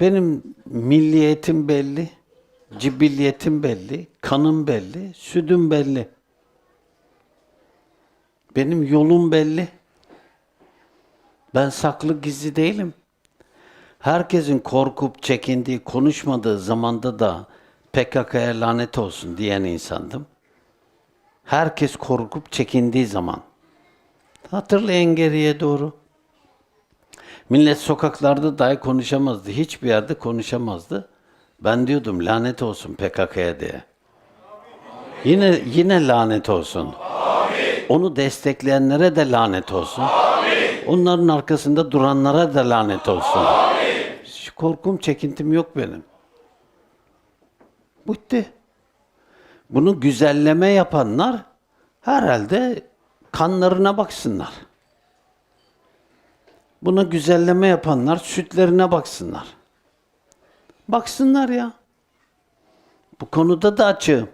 Benim milliyetim belli, cibilliyetim belli, kanım belli, südüm belli. Benim yolum belli. Ben saklı gizli değilim. Herkesin korkup çekindiği, konuşmadığı zamanda da PKK'ya lanet olsun diyen insandım. Herkes korkup çekindiği zaman. Hatırlayın geriye doğru. Millet sokaklarda dahi konuşamazdı. Hiçbir yerde konuşamazdı. Ben diyordum lanet olsun PKK'ya diye. Yine yine lanet olsun. Onu destekleyenlere de lanet olsun. Onların arkasında duranlara da lanet olsun. Hiç korkum, çekintim yok benim. Bitti. Bunu güzelleme yapanlar herhalde kanlarına baksınlar. Buna güzelleme yapanlar sütlerine baksınlar. Baksınlar ya. Bu konuda da açığım.